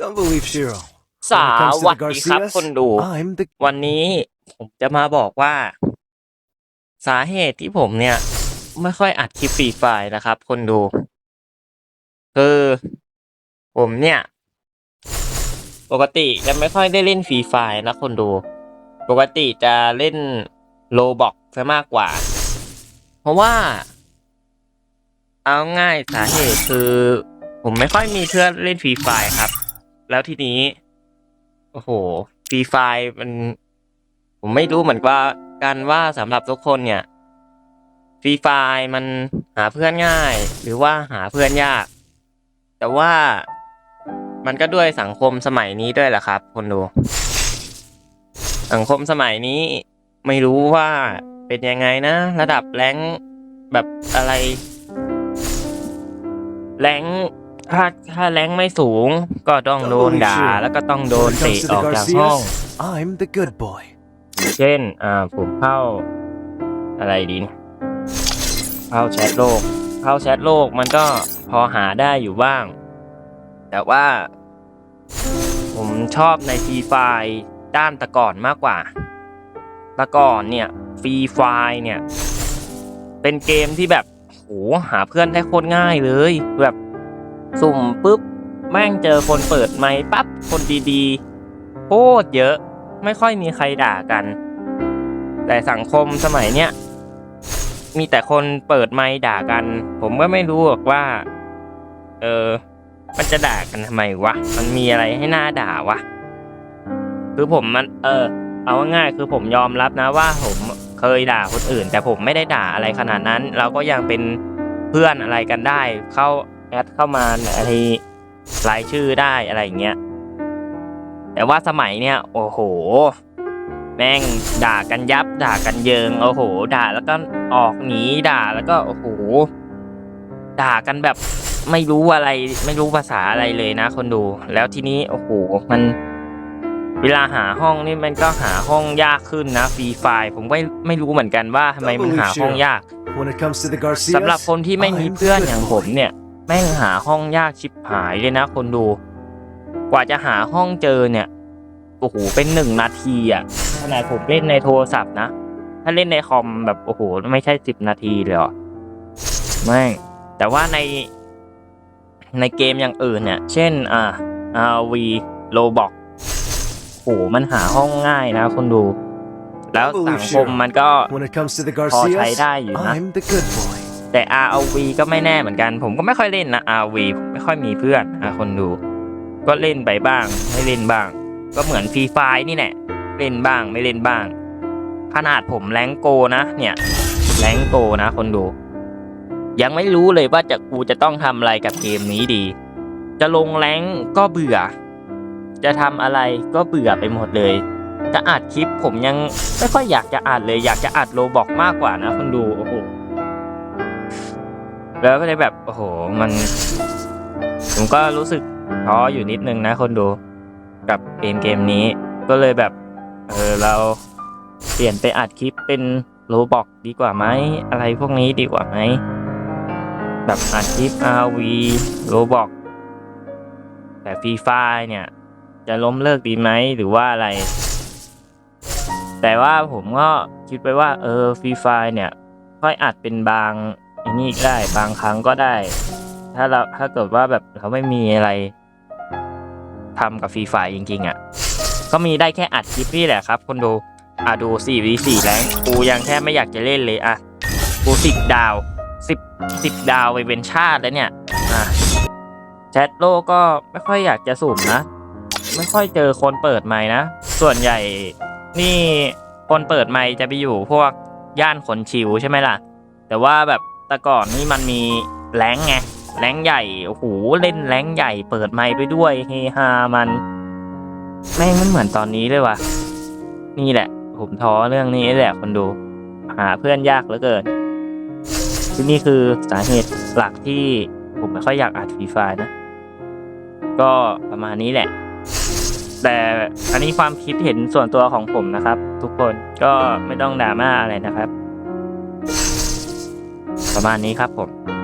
Don't believe Shiro. สวัสดีครับคนดู I'm the วันนี้ผมจะมาบอกว่า สาเหตุที่ผมเนี่ย ไม่ค่อยอัดคลิปฟรีไฟล์นะครับ คนดู คือ ผมเนี่ย ปกติจะไม่ค่อยได้เล่นฟรีไฟล์นะคนดู ปกติจะเล่นโลบอกซะมากกว่า เพราะว่า เอาง่ายสาเหตุคือ ผมไม่ค่อยมีเพื่อนเล่นฟรีไฟล์ครับ แล้วทีนี้ โอ้โหฟรีไฟมันผมไม่รู้เหมือนว่ากันว่าสำหรับทุกคนเนี่ยฟรีไฟมันหาเพื่อนง่าย หรือว่าหาเพื่อนยาก แต่ว่ามันก็ด้วยสังคมสมัยนี้ด้วยแหละครับคนดู สังคมสมัยนี้ไม่รู้ว่าเป็นยังไงนะ ระดับแรงแบบอะไร แรง ถ้าถ้าแรงค์ไม่สูงก็ต้องโดนด่า แล้วก็ต้องโดน When it เตะ comes to อ the อกจากห้อง Garcias, I'm the good boy. เช่นอ่าผมเข้าอะไรดีเนี่ยเข้าแชทโลก เข้าแชทโลกมันก็พอหาได้อยู่บ้าง แต่ว่า ผมชอบในฟรีไฟด้านแตะก่อนมากกว่าแตะก่อนเนี่ยฟรีไฟเนี่ย เป็นเกมที่แบบโหหาเพื่อนได้โคตรง่ายเลยแบบ สุ่มปุ๊บ แม่งเจอคนเปิดไมค์ปั๊บ คนดีๆโคตรเยอะ ไม่ค่อยมีใครด่ากัน แต่สังคมสมัยเนี้ยมีแต่คนเปิดไมค์ด่ากัน ผมก็ไม่รู้หรอกว่า เออมันจะด่ากันทำไมวะ มันมีอะไรให้หน้าด่าวะ คือผมมัน เออ เอาง่ายคือผมยอมรับนะว่าผมเคยด่าคนอื่น แต่ผมไม่ได้ด่าอะไรขนาดนั้น เราก็ยังเป็นเพื่อนอะไรกันได้ เข้า แอดเข้ามาอะไรรายชื่อได้อะไรอย่างเงี้ยแต่ว่าสมัยเนี้ยโอ้โห แม่งด่ากันยับ ด่ากันเยิงโอ้โห ด่าแล้วก็ออกหนีด่าแล้วก็โอ้โห ด่ากันแบบไม่รู้อะไรไม่รู้ภาษาอะไรเลยนะ คนดูแล้วทีนี้โอ้โหมันเวลาหาห้องนี่มันก็หาห้องยากขึ้นนะฟรีไฟผมไม่ไม่รู้เหมือนกันว่าทำไมมันหาห้องยาก When it comes to the Garcias, สำหรับคนที่ไม่มี I'm the เพื่อน good อย่าง boy. ผมเนี่ย แม่งหาห้องยากชิบหายเลยนะคนดู กว่าจะหาห้องเจอเนี่ยโอ้โหเป็นหนึ่งนาทีอะขนาดผมเล่นในโทรศัพท์นะ ถ้าเล่นในคอมแบบโอ้โหไม่ใช่สิบนาทีเลยเหรอไม่งแต่ว่าในในเกมอย่างอื่นเนี่ย เช่นอ่า RV Roblox โหมันหาห้องง่ายนะคนดู แล้วสังคมมันก็ When it comes to the พอใช้ Garcias, ได้อยู่นะ แต่ ROV ก็ไม่แน่เหมือนกัน ผมก็ไม่ค่อยเล่นนะ ROV ผมไม่ค่อยมีเพื่อนอะคนดู ก็เล่นไปบ้าง ไม่เล่นบ้าง ก็เหมือนฟรีไฟนี่แหละเล่นบ้างไม่เล่นบ้าง ขนาดผมแรงโกนะ เนี่ยแรงโกนะคนดู ยังไม่รู้เลยว่าจะกูจะต้องทำอะไรกับเกมนี้ดี จะลงแรงก็เบื่อ จะทำอะไรก็เบื่อไปหมดเลยจะอัดคลิปผมยังไม่ค่อยอยากจะอัดเลย อยากจะอัดโลบอกมากกว่านะคนดูโอ้โห แล้วก็เลยแบบโอ้โหมัน ผมก็รู้สึกท้ออยู่นิดนึงนะคนดูกับเกมเกมนี้ ก็เลยแบบ เออเราเปลี่ยนไปอัดคลิปเป็นโลบอกดีกว่าไหมอะไรพวกนี้ดีกว่าไหมแบบอัดคลิป RV โลบอกแต่ฟรีไฟเนี่ย จะล้มเลิกดีไหมหรือว่าอะไร แต่ว่าผมก็คิดไปว่าเออฟรีไฟเนี่ย ค่อยอัดเป็นบาง อนนี้ได้บางครั้งก็ได้ ถ้าเราถ้าเกิดว่าแบบเราไม่มีอะไรทำกับฟรีไฟจริง ๆ อะ ก็มีได้แค่อัดคลิปนี่แหละครับคนดูอะดู4 v 4แรงกูยังแค่ไม่อยากจะเล่นเลยอะกูสิบดาวสิบสิบดาวไปเป็นชาติแล้วเนี่ยอะแชทโลกก็ไม่ค่อยอยากจะสุ่มนะ ไม่ค่อยเจอคนเปิดไมค์นะ ส่วนใหญ่นี่คนเปิดไมค์จะไปอยู่พวกย่านคนชิวใช่ไหมล่ะ แต่ว่าแบบ แต่ก่อนนี่มันมีแรงไงแรงใหญ่โอ้โหเล่นแรงใหญ่ เปิดไมค์ไปด้วยเฮฮามันแม่งมันเหมือนตอนนี้เลยว่ะ นี่แหละ ผมท้อเรื่องนี้แหละคนดู หาเพื่อนยากเหลือเกินที่นี่คือสาเหตุหลักที่ผมไม่ค่อยอยากอัดฟรีไฟนะ ก็ประมาณนี้แหละ แต่อันนี้ความคิดเห็นส่วนตัวของผมนะครับ ทุกคนก็ไม่ต้องดราม่าอะไรนะครับ ประมาณนี้ครับผม